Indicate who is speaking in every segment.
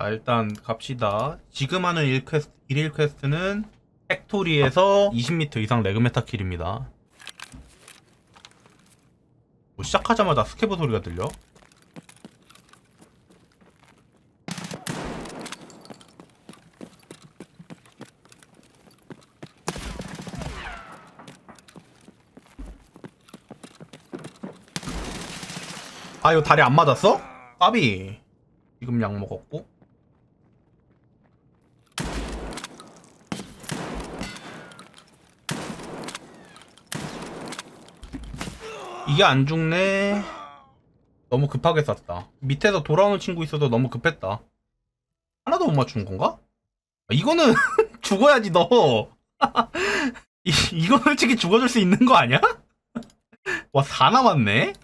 Speaker 1: 아, 일단 갑시다. 지금 하는 1퀘스트, 1일 퀘스트는 팩토리에서 20m 이상 레그메타 킬입니다. 뭐 시작하자마자 스케브 소리가 들려? 아 이거 다리 안 맞았어? 까비 지금 약 먹었고 이게 안 죽네 너무 급하게 쐈다 밑에서 돌아오는 친구 있어도 너무 급했다 하나도 못 맞춘 건가? 아, 이거는 죽어야지 너 이, 이거 솔직히 죽어줄 수 있는 거 아니야? 와 4 남았네?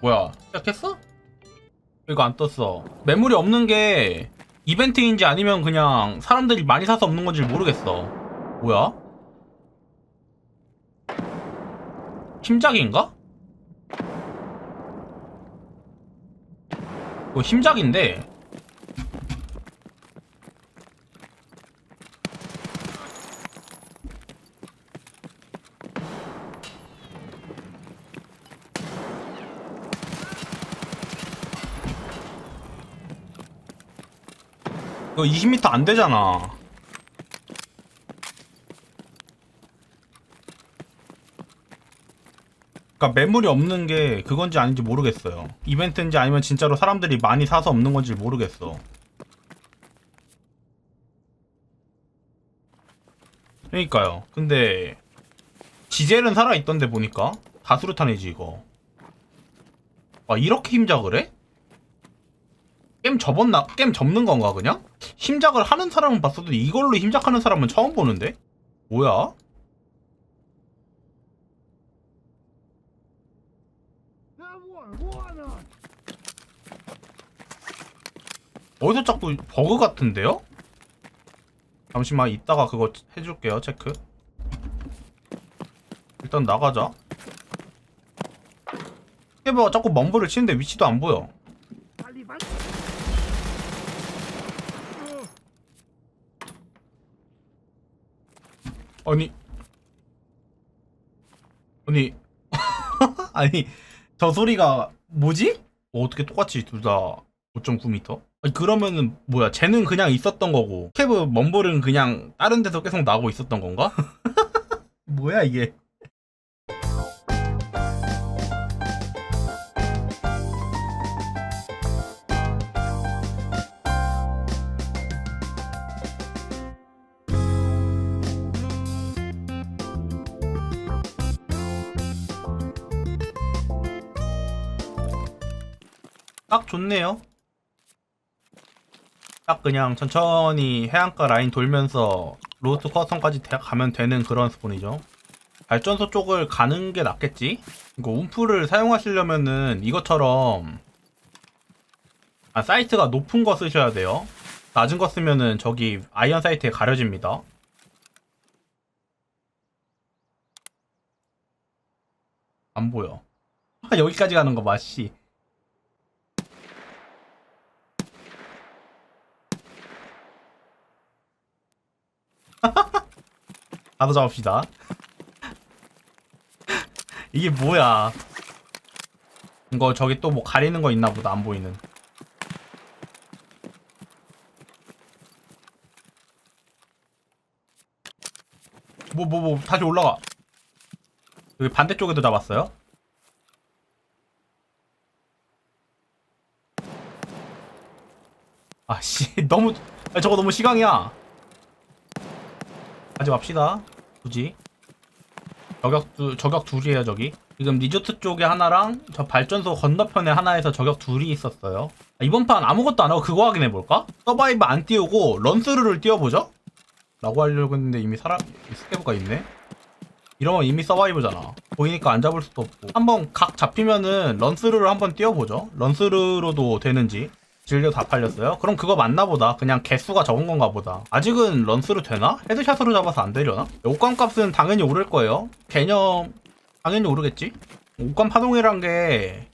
Speaker 1: 뭐야 시작했어? 이거 안 떴어 매물이 없는 게 이벤트인지 아니면 그냥 사람들이 많이 사서 없는 건지 모르겠어 뭐야? 힘작인가? 이거 힘작인데 이거 20m 안 되잖아. 그러니까 매물이 없는 게 그건지 아닌지 모르겠어요. 이벤트인지 아니면 진짜로 사람들이 많이 사서 없는 건지 모르겠어. 그러니까요. 근데 지젤은 살아 있던데 보니까 다수르탄이지 이거. 아 이렇게 힘작을 해? 게임 접었나? 게임 접는 건가 그냥? 힘작을 하는 사람은 봤어도 이걸로 힘작하는 사람은 처음 보는데? 뭐야? 어디서 자꾸 버그 같은데요? 잠시만 이따가 그거 해줄게요 체크 일단 나가자 해봐 자꾸 멈블을 치는데 위치도 안 보여 아니 아니 아니 저 소리가 뭐지? 어, 어떻게 똑같이 둘 다 5.9m? 그러면은 뭐야? 쟤는 그냥 있었던 거고. 캐브 먼볼은 그냥 다른 데서 계속 나오고 있었던 건가? 뭐야 이게? 딱 좋네요 딱 그냥 천천히 해안가 라인 돌면서 로스트 커선까지 가면 되는 그런 스폰이죠. 발전소 쪽을 가는 게 낫겠지? 이거 움프를 사용하시려면은 이것처럼 아, 사이트가 높은 거 쓰셔야 돼요. 낮은 거 쓰면은 저기 아이언 사이트에 가려집니다. 안 보여. 아, 여기까지 가는 거 맛이. 나도 잡읍시다. 이게 뭐야? 이거 저기 또 뭐 가리는 거 있나 보다 안 보이는. 뭐 뭐 뭐 다시 올라가. 여기 반대쪽에도 잡았어요? 아씨 너무 아, 저거 너무 시강이야. 하지 맙시다. 굳이. 저격 두, 저격 둘이에요, 저기. 지금 리조트 쪽에 하나랑 저 발전소 건너편에 하나에서 저격 둘이 있었어요. 아, 이번 판 아무것도 안 하고 그거 확인해볼까? 서바이브 안 띄우고 런스루를 띄워보죠? 라고 하려고 했는데 이미 사람, 스케브가 있네? 이러면 이미 서바이브잖아. 보이니까 안 잡을 수도 없고. 한번 각 잡히면은 런스루를 한번 띄워보죠. 런스루로도 되는지. 진료 다 팔렸어요? 그럼 그거 맞나 보다. 그냥 개수가 적은 건가 보다. 아직은 런스로 되나? 헤드샷으로 잡아서 안 되려나? 옷감 값은 당연히 오를 거예요. 개념 당연히 오르겠지? 옷감 파동이란 게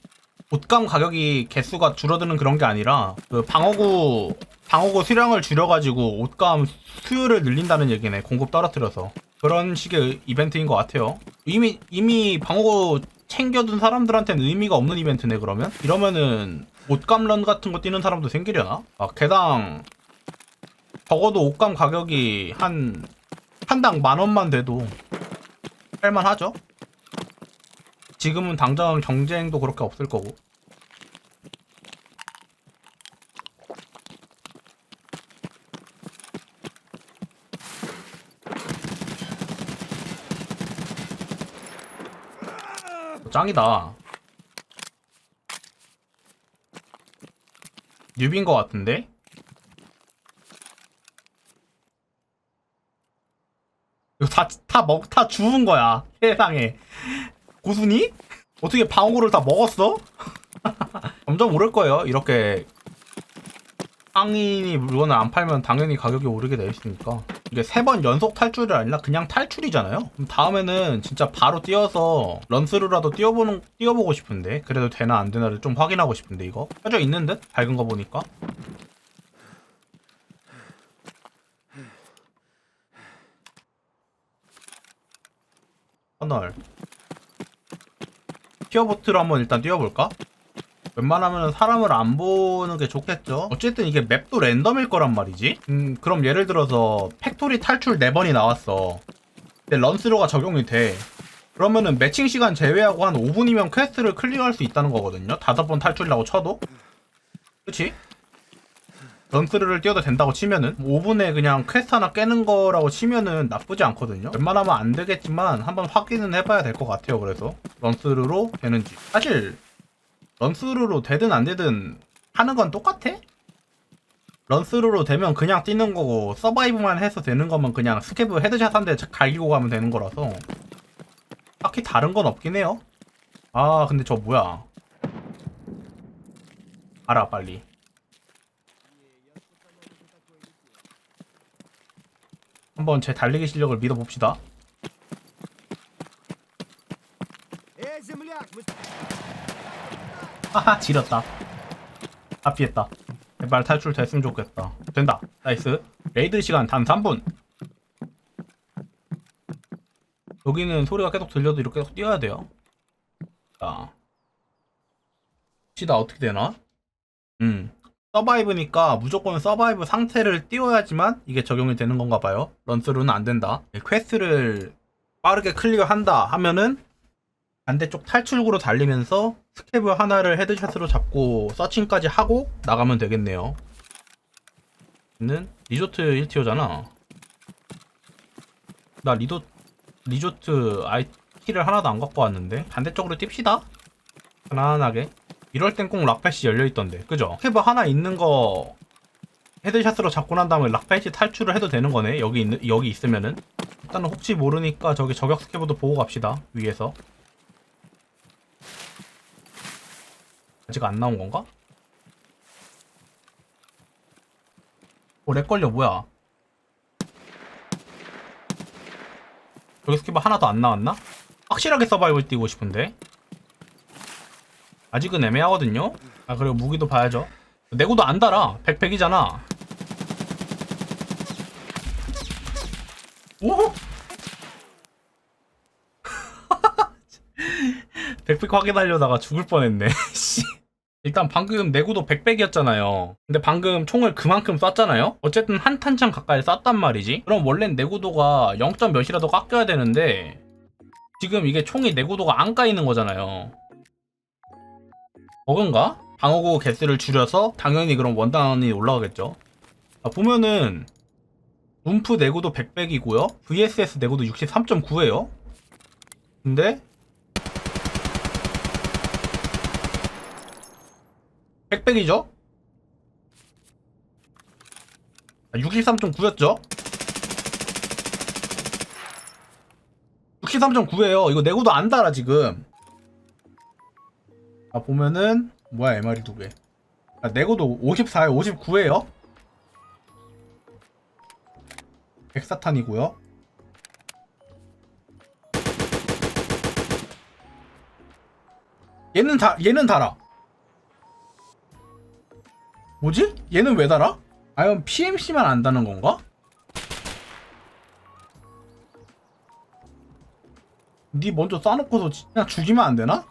Speaker 1: 옷감 가격이 개수가 줄어드는 그런 게 아니라 그 방어구 방어구 수량을 줄여가지고 옷감 수요를 늘린다는 얘기네 공급 떨어뜨려서 그런 식의 이벤트인 것 같아요 이미 이미 방어구 챙겨둔 사람들한테는 의미가 없는 이벤트네 그러면 이러면은 옷감런 같은 거 뛰는 사람도 생기려나 아 개당 적어도 옷감 가격이 한 한 당 만 원만 돼도 할만하죠 지금은 당장 경쟁도 그렇게 없을 거고. 짱이다. 뉴비인 것 같은데? 이거 다, 다 먹, 다 주운 거야. 세상에. 고순이? 어떻게 방어구를 다 먹었어? 점점 오를 거예요. 이렇게 상인이 물건을 안 팔면 당연히 가격이 오르게 돼 있으니까. 이게 세 번 연속 탈출이 아니라 그냥 탈출이잖아요. 그럼 다음에는 진짜 바로 뛰어서 런스루라도 뛰어보는 뛰어보고 싶은데 그래도 되나 안 되나를 좀 확인하고 싶은데 이거 켜져 있는 듯 밝은 거 보니까. 터널. 티어보트로 한번 일단 뛰어볼까? 웬만하면 사람을 안 보는 게 좋겠죠? 어쨌든 이게 맵도 랜덤일 거란 말이지? 음, 그럼 예를 들어서 팩토리 탈출 4번이 나왔어. 근데 런스로가 적용이 돼. 그러면은 매칭 시간 제외하고 한 5분이면 퀘스트를 클리어할 수 있다는 거거든요? 5번 탈출이라고 쳐도? 그치? 런스루를 뛰어도 된다고 치면은 5분에 그냥 퀘스트 하나 깨는 거라고 치면은 나쁘지 않거든요 웬만하면 안 되겠지만 한번 확인은 해봐야 될 것 같아요 그래서 런스루로 되는지 사실 런스루로 되든 안 되든 하는 건 똑같아? 런스루로 되면 그냥 뛰는 거고 서바이브만 해서 되는 거면 그냥 스케브 헤드샷 한 대 갈기고 가면 되는 거라서 딱히 다른 건 없긴 해요 아 근데 저 뭐야 알아 빨리 한번 제 달리기 실력을 믿어봅시다. 하하 지렸다. 다 피했다. 제발 탈출 됐으면 좋겠다. 된다. 나이스. 레이드 시간 단 3분. 여기는 소리가 계속 들려도 이렇게 계속 뛰어야 돼요. 자. 나 어떻게 되나? 음. 서바이브니까 무조건 서바이브 상태를 띄워야지만 이게 적용이 되는 건가 봐요. 런스루는 안 된다. 네, 퀘스트를 빠르게 클리어한다 하면은 반대쪽 탈출구로 달리면서 스케브 하나를 헤드샷으로 잡고 서칭까지 하고 나가면 되겠네요. 는 리조트 1티어잖아. 나 리도 리조트 아이 키를 하나도 안 갖고 왔는데 반대쪽으로 뜁시다. 편안하게. 이럴 땐 꼭 락패시 열려있던데 그죠? 스케브 하나 있는 거 헤드샷으로 잡고 난 다음에 락패시 탈출을 해도 되는 거네 여기 있는 여기 있으면은 일단은 혹시 모르니까 저기 저격 스케브도 보고 갑시다 위에서 아직 안 나온 건가? 오래 걸려 뭐야? 여기 스케브 하나도 안 나왔나? 확실하게 서바이벌 뛰고 싶은데 아직은 애매하거든요. 아 그리고 무기도 봐야죠. 내구도 안 달아. 백팩이잖아. 오! 백팩 확인하려다가 죽을 뻔했네. 씨. 일단 방금 내구도 100백이었잖아요. 근데 방금 총을 그만큼 쐈잖아요? 어쨌든 한 탄창 가까이 쐈단 말이지? 그럼 원래는 내구도가 0. 몇이라도 깎여야 되는데 지금 이게 총이 내구도가 안 까이는 거잖아요. 버그인가? 방어구 개수를 줄여서 당연히 그럼 원단이 올라가겠죠. 아, 보면은 움프 내구도 100백이고요. VSS 내구도 63.9예요. 근데 100백이죠? 아, 63.9였죠? 63.9예요. 이거 내구도 안 달아 지금. 아 보면은 뭐야 MR이 두 개. 아, 내고도 54에 59예요. 백사탄이고요. 얘는 다 얘는 달아. 뭐지? 얘는 왜 달아? 아니면 PMC만 안다는 건가? 니 먼저 쏴놓고서 그냥 죽이면 안 되나?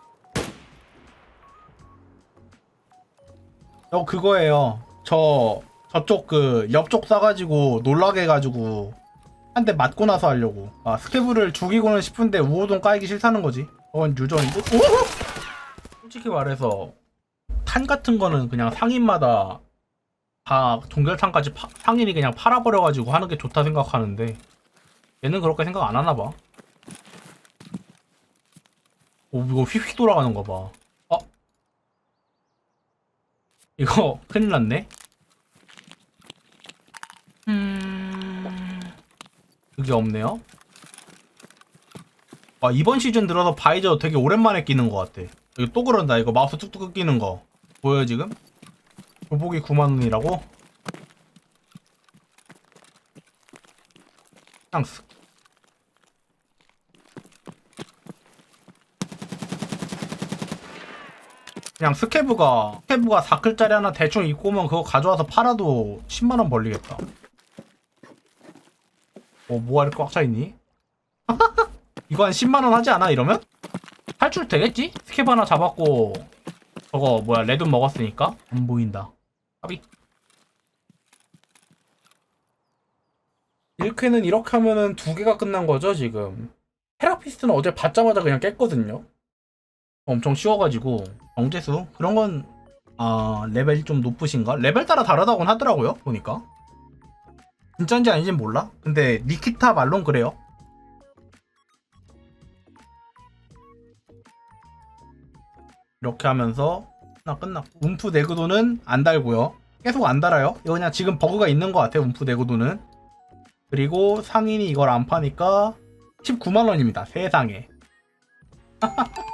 Speaker 1: 저 그거예요. 저 저쪽 그 옆쪽 쏴가지고 놀라게 해가지고 한 대 맞고 나서 하려고. 아 스케브를 죽이고는 싶은데 우호동 까이기 싫다는 거지. 그건 유전이고. 오! 솔직히 말해서 탄 같은 거는 그냥 상인마다 다 종결탄까지 파- 상인이 그냥 팔아버려가지고 하는 게 좋다 생각하는데 얘는 그렇게 생각 안 하나 봐. 오 이거 휙휙 돌아가는 거 봐. 어? 이거 큰일 났네. 음... 그게 없네요. 아 이번 시즌 들어서 바이저 되게 오랜만에 끼는 것 같아. 이거 또 그런다. 이거 마우스 뚝뚝 끼는 거 보여 지금? 교복이 9만 원이라고? 그냥 스케브가 스케브가 4클짜리 하나 대충 입고 오면 그거 가져와서 팔아도 10만 원 벌리겠다. 어, 뭐가 이렇게 꽉 차있니? 이거 한 10만 원 하지 않아 이러면? 탈출 되겠지? 스케브 하나 잡았고 저거 뭐야 레돈 먹었으니까 안 보인다. 까비. 1쾌는 이렇게 하면은 두 개가 끝난 거죠 지금. 테라피스트는 어제 받자마자 그냥 깼거든요. 엄청 쉬워가지고 정제수 그런 건 아, 레벨이 좀 높으신가? 레벨 따라 다르다고는 하더라고요 보니까 진짜인지 아닌지는 몰라 근데 니키타 말론 그래요 이렇게 하면서 나 끝났고. 움프 내구도는 안 달고요. 계속 안 달아요. 이거 그냥 지금 버그가 있는 것 같아요 움프 내구도는. 그리고 상인이 이걸 안 파니까 19만원입니다 세상에